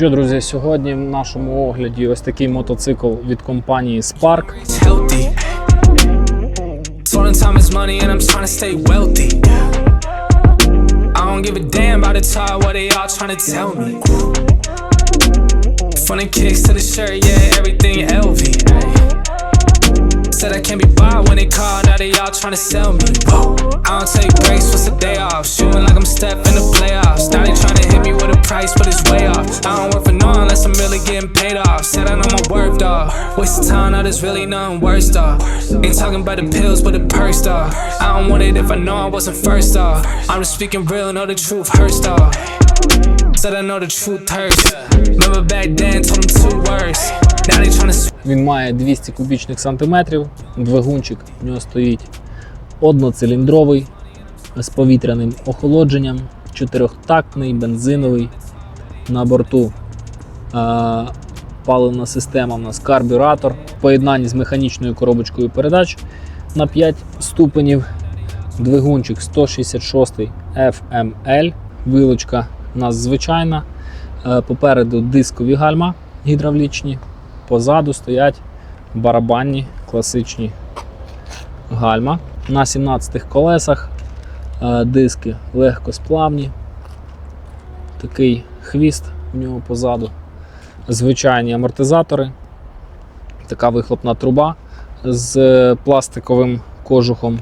Що, друзі, сьогодні в нашому огляді ось такий мотоцикл від компанії Spark. Me. Kicks to the shirt, yeah, everything LV. Said I can't be bought when they call, now they all trying to sell me. I don't take breaks, what's the day off? Shooting like I'm Steph in the playoffs. Now they trying to hit me with a price, but it's way off. I don't work for no unless I'm really getting paid off. Said I know my worth, dog. Waste of time, now there's really nothing worse, dog. Ain't talking about the pills, but the perks, dog. I don't want it if I know I wasn't first, dog. I'm just speaking real, know the truth hurts, dog. Він має 200 кубічних сантиметрів. Двигунчик в нього стоїть одноциліндровий з повітряним охолодженням, чотирьохтактний, бензиновий. На борту а, паливна система у нас карбюратор в поєднанні з механічною коробочкою передач на 5 ступенів. Двигунчик 166 FML. Вилочка у нас звичайна. Е, Попереду дискові гальма гідравлічні. Позаду стоять барабанні класичні гальма. На 17 колесах е, диски легкосплавні. Такий хвіст в нього позаду. Звичайні амортизатори. Така вихлопна труба з е, пластиковим кожухом.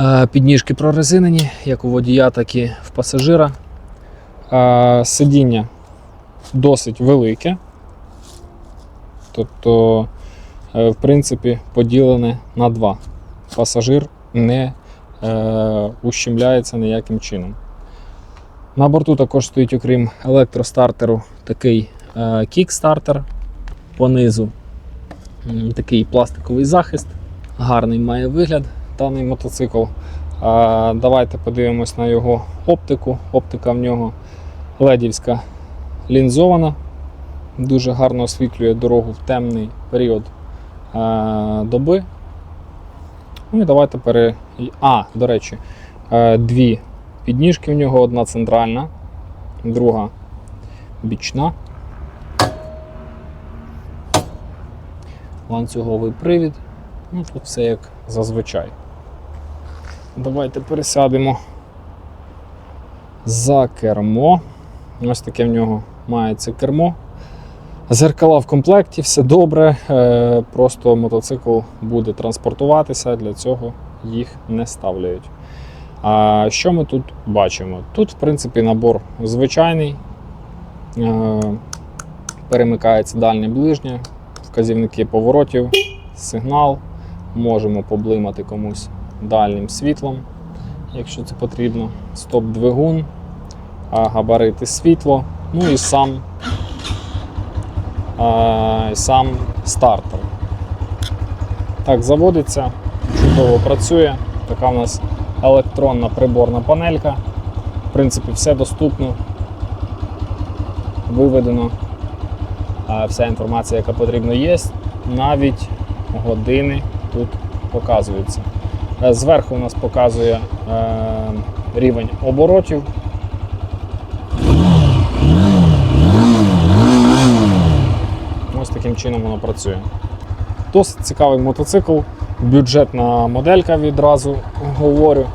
Е, Підніжки прорезинені, як у водія, так і в пасажира. Е, Сидіння досить велике. Тобто, е, в принципі, поділене на два. Пасажир не ущемляється ніяким чином. На борту також стоїть, окрім електростартеру, такий кікстартер понизу. Такий пластиковий захист. Гарний має вигляд даний мотоцикл. Давайте подивимось на його оптику. Оптика в нього ледівська лінзована. Дуже гарно освітлює дорогу в темний період доби. Ну і давайте пере... А, до речі, е, дві підніжки в нього, одна центральна, друга бічна. Ланцюговий привід. Ну, тут все як зазвичай. Давайте пересядемо за кермо. Ось таке в нього мається кермо. Зеркала в комплекті, все добре. е, Просто мотоцикл буде транспортуватися, для цього їх не ставляють. А що ми тут бачимо? Тут, в принципі, набор звичайний. Е, Перемикається дальнє ближнє, вказівники поворотів, сигнал. Можемо поблимати комусь дальнім світлом, якщо це потрібно. Стоп-двигун, габарити світло, ну і сам сам стартер. Так, заводиться, чудово працює. Така в нас електронна приборна панелька. В принципі, все доступно, виведено. Вся інформація, яка потрібна, є. Навіть години тут показуються. Е, Зверху у нас показує е, рівень оборотів. Ось таким чином воно працює. Досить цікавий мотоцикл, бюджетна моделька відразу говорю.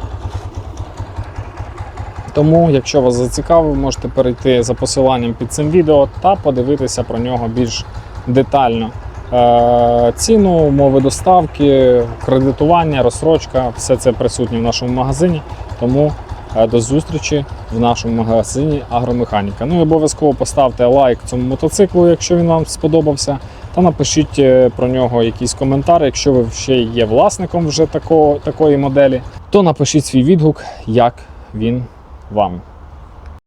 Тому, якщо вас зацікавив, можете перейти за посиланням під цим відео та подивитися про нього більш детально. Е, Ціну, умови доставки, кредитування, розсрочка все це присутнє в нашому магазині. Тому е, до зустрічі в нашому магазині Агромеханіка. Ну і обов'язково поставте лайк цьому мотоциклу, якщо він вам сподобався. Та напишіть е, про нього якийсь коментар. Якщо ви ще є власником вже такого, такої моделі, то напишіть свій відгук, як він вам.